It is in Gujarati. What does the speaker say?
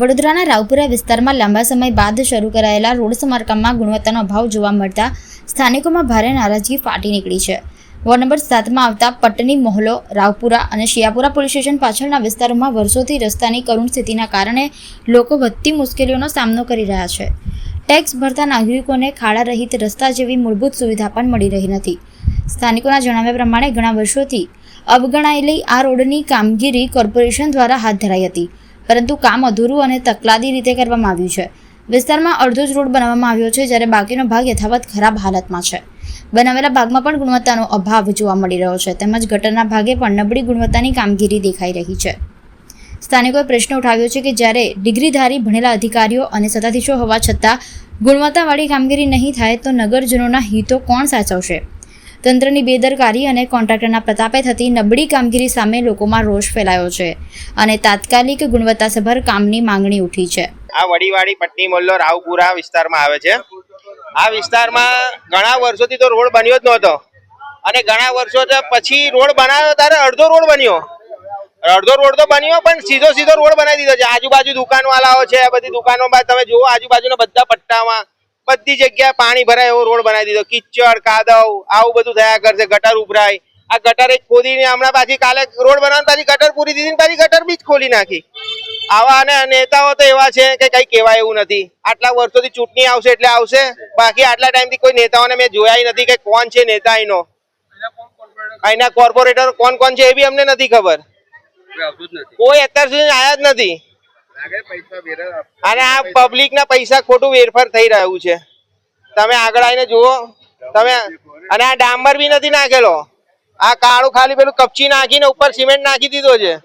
વડોદરાના રાવપુરા વિસ્તારમાં લાંબા સમય બાદ શરૂ કરાયેલા રોડ સમારકામમાં ગુણવત્તાનો અભાવ જોવા મળતા સ્થાનિકોમાં ભારે નારાજગી ફાટી નીકળી છે. વોર્ડ નંબર સાતમાં આવતા પટની મોહલો, રાવપુરા અને શિયાપુરા પોલીસ સ્ટેશન પાછળના વિસ્તારોમાં વર્ષોથી રસ્તાની કરુણ સ્થિતિના કારણે લોકો વધતી મુશ્કેલીઓનો સામનો કરી રહ્યા છે. ટેક્સ ભરતા નાગરિકોને ખાડા રહિત રસ્તા જેવી મૂળભૂત સુવિધા પણ મળી રહી નથી. સ્થાનિકોના જણાવ્યા પ્રમાણે ઘણા વર્ષોથી અવગણાયેલી આ રોડની કામગીરી કોર્પોરેશન દ્વારા હાથ ધરાઈ હતી. પરંતુ કામ અધૂરું અને તકલાદી રીતે કરવામાં આવ્યું છે. વિસ્તારમાં અડધો જ રોડ બનાવવામાં આવ્યો છે, જ્યારે બાકીનો ભાગ યથાવત ખરાબ હાલતમાં છે. બનાવેલા ભાગમાં પણ ગુણવત્તાનો અભાવ જોવા મળી રહ્યો છે, તેમજ ગટરના ભાગે પણ નબળી ગુણવત્તાની કામગીરી દેખાઈ રહી છે. સ્થાનિકોએ પ્રશ્ન ઉઠાવ્યો છે કે જ્યારે ડિગ્રીધારી ભણેલા અધિકારીઓ અને સત્તાધીશો હોવા છતાં ગુણવત્તાવાળી કામગીરી નહીં થાય તો નગરજનોના હિતો કોણ સાચવશે? તંત્રની બેદરકારી અને કોન્ટ્રાક્ટરના પ્રતાપે થતી નબળી કામગીરી સામે લોકોમાં રોષ ફેલાયો છે અને તાત્કાલિક ગુણવત્તાસભર કામની માંગણી ઉઠી છે. આ વડીવાડી પટ્ટી મોલ્લો રાવપુરા વિસ્તારમાં આવે છે. આ વિસ્તારમાં ઘણા વર્ષોથી તો રોડ બન્યો જ નહોતો. અને ઘણા વર્ષો પછી રોડ બનાવ્યો ત્યારે અડધો રોડ બન્યો. અડધો રોડ તો બન્યો, પણ સીધો સીધો રોડ બનાવી દીધો છે. આજુબાજુ દુકાનો છે, આ બધી દુકાનોમાં તમે જુઓ, આજુબાજુના બધા પટ્ટામાં બધી જગ્યાએ પાણી ભરાય એવો રોડ બનાવી દીધો. કિચડ કાદવ આવું બધું થયા કરશે ગટર ઉભરાય. આ ગટર એક ખોદીને હમણાં પાછી કાલે રોડ બનાવવાની પાછી ગટર પૂરી દીધી પાછી ગટર બી જ ખોલી નાખી. આવા અને નેતાઓ તો એવા છે કે કઈ કહેવાય એવું નથી. આટલા વર્ષોથી ચૂંટણી આવશે એટલે આવશે. બાકી આટલા ટાઈમથી કોઈ નેતાઓને મેં જોયા નથી કે કોણ છે નેતા એનો અહીંના કોર્પોરેટર કોણ કોણ છે એ બી અમને નથી ખબર. કોઈ અત્યાર સુધી આયા જ નથી. અને આ પબ્લિક ના પૈસા ખોટું વેરફાર થઈ રહ્યું છે. તમે આગળ આવીને જુઓ. તમે અને આ ડામર બી નથી નાખેલો. આ કાળું ખાલી પેલું કપચી નાખીને ઉપર સિમેન્ટ નાખી દીધો છે.